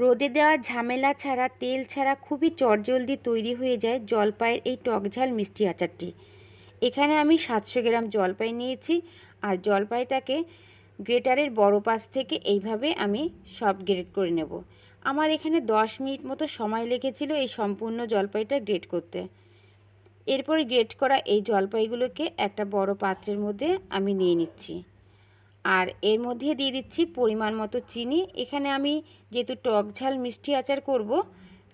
রোদে দেওয়া ঝামেলা ছাড়া, তেল ছাড়া খুবই চটজলদি তৈরি হয়ে যায় জলপাইয়ের এই টকঝাল মিষ্টি আচারটি। এখানে আমি সাতশো গ্রাম জলপাই নিয়েছি আর জলপাইটাকে গ্রেটারের বড় পাশ থেকে এইভাবে আমি সব গ্রেট করে নেব। আমার এখানে দশ মিনিট মতো সময় লেগেছিল এই সম্পূর্ণ জলপাইটা গ্রেট করতে। এরপরে গ্রেট করা এই জলপাইগুলোকে একটা বড় পাত্রের মধ্যে আমি নিয়ে নিচ্ছি। আর এর মধ্যে দিয়ে দিচ্ছি পরিমাণ মতো চিনি। এখানে আমি যেহেতু টক ঝাল মিষ্টি আচার করব,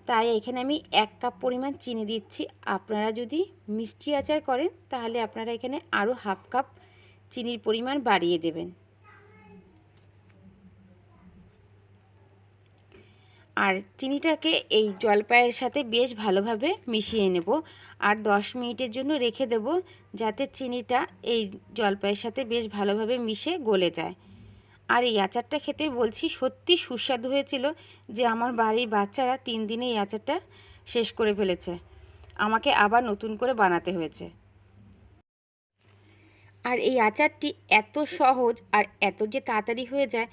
তাই এখানে আমি এক কাপ পরিমাণ চিনি দিচ্ছি। আপনারা যদি মিষ্টি আচার করেন, তাহলে আপনারা এখানে আরও হাফ কাপ চিনির পরিমাণ বাড়িয়ে দেবেন। আর চিনিটাকে এই জলপাইয়ের সাথে বেশ ভালোভাবে মিশিয়ে নেব। আর দশ মিনিটের জন্য রেখে দেব যাতে চিনিটা এই জলপাইয়ের সাথে বেশ ভালোভাবে মিশে গলে যায়। আর এই আচারটা খেতে বলছি সত্যি সুস্বাদু হয়েছিল যে আমার বাড়ির বাচ্চারা তিন দিনে এই আচারটা শেষ করে ফেলেছে। আমাকে আবার নতুন করে বানাতে হয়েছে। আর এই আচারটি এত সহজ আর এত যে তাড়াতাড়ি হয়ে যায়,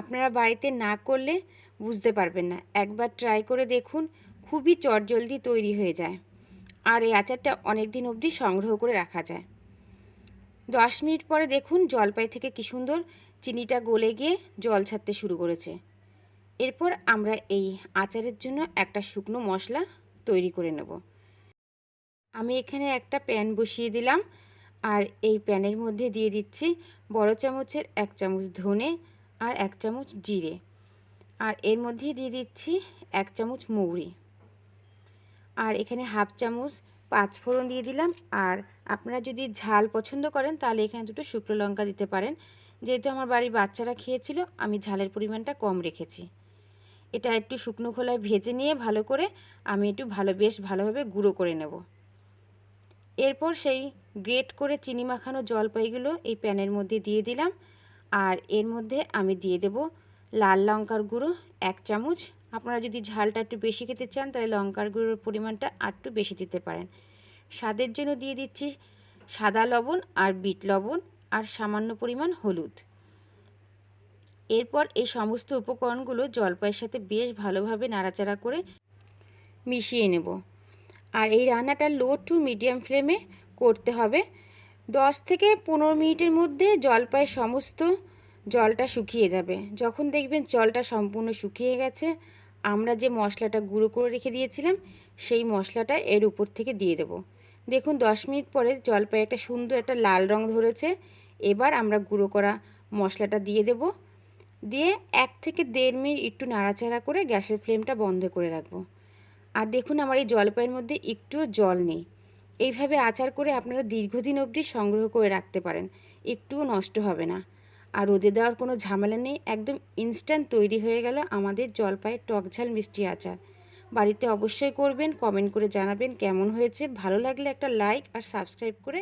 আপনারা বাড়িতে না করলে বুঝতে পারবেন না। একবার ট্রাই করে দেখুন, খুবই চটজলদি তৈরি হয়ে যায়। আর এই আচারটা অনেক দিন অবধি সংগ্রহ করে রাখা যায়। দশ মিনিট পরে দেখুন, জলপাই থেকে কী সুন্দর চিনিটা গলে গিয়ে জল ছাড়তে শুরু করেছে। এরপর আমরা এই আচারের জন্য একটা শুকনো মশলা তৈরি করে নেব। আমি এখানে একটা প্যান বসিয়ে দিলাম। আর এই প্যানের মধ্যে দিয়ে দিচ্ছি বড় চামচের এক চামচ ধনে আর এক চামচ জিরে। আর এর মধ্যে দিয়ে দিচ্ছি এক চামচ মৌরি। আর এখানে হাফ চামচ পাঁচফোড়ন দিয়ে দিলাম। আর আপনারা যদি ঝাল পছন্দ করেন, তাহলে এখানে দুটো শুকনো লঙ্কা দিতে পারেন। যেহেতু আমার বাড়ির বাচ্চারা খেয়েছিল, আমি ঝালের পরিমাণটা কম রেখেছি। এটা একটু শুকনো খোলায় ভেজে নিয়ে ভালো করে আমি একটু ভালো, বেশ ভালোভাবে গুঁড়ো করে নেব। এরপর সেই গ্রেট করে চিনি মাখানো জলপাইগুলো এই প্যানের মধ্যে দিয়ে দিলাম। আর এর মধ্যে আমি দিয়ে দেব লাল লঙ্কার গুঁড়ো এক চামচ। আপনারা যদি ঝালটা একটু বেশি খেতে চান, তাহলে লঙ্কার গুঁড়োর পরিমাণটা একটু বেশি দিতে পারেন। স্বাদের জন্য দিয়ে দিচ্ছি সাদা লবণ আর বিট লবণ আর সামান্য পরিমাণ হলুদ। এরপর এই সমস্ত উপকরণগুলো জলপাইয়ের সাথে বেশ ভালোভাবে নাড়াচাড়া করে মিশিয়ে নেব। আর এই রান্নাটা লো টু মিডিয়াম ফ্লেমে করতে হবে। দশ থেকে পনেরো মিনিটের মধ্যে জলপাইয়ের সমস্ত জলটা শুকিয়ে যাবে। যখন দেখবেন জলটা সম্পূর্ণ শুকিয়ে গেছে, আমরা যে মশলাটা গুঁড়ো করে রেখে দিয়েছিলাম, সেই মশলাটা এর উপর থেকে দিয়ে দেব। দেখুন, দশ মিনিট পরে জলপাই একটা সুন্দর একটা লাল রং ধরেছে। এবার আমরা গুঁড়ো করা মশলাটা দিয়ে দেব। দিয়ে এক থেকে দেড় মিনিট একটু নাড়াচাড়া করে গ্যাসের ফ্লেমটা বন্ধ করে রাখব। আর দেখুন, আমার এই জলপাইয়ের মধ্যে একটুও জল নেই। এইভাবে আচার করে আপনারা দীর্ঘদিন অবধি সংগ্রহ করে রাখতে পারেন। একটুও নষ্ট হবে না। আর রোদে দেওয়ার কোনো ঝামেলা নেই। একদম ইনস্ট্যান্ট তৈরি হয়ে গেল আমাদের জলপাইয়ের টকঝাল মিষ্টি আচার। বাড়িতে অবশ্যই করবেন কমেন্ট করে জানাবেন কেমন হয়েছে। ভালো লাগলে একটা লাইক আর সাবস্ক্রাইব করে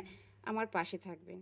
আমার পাশে থাকবেন।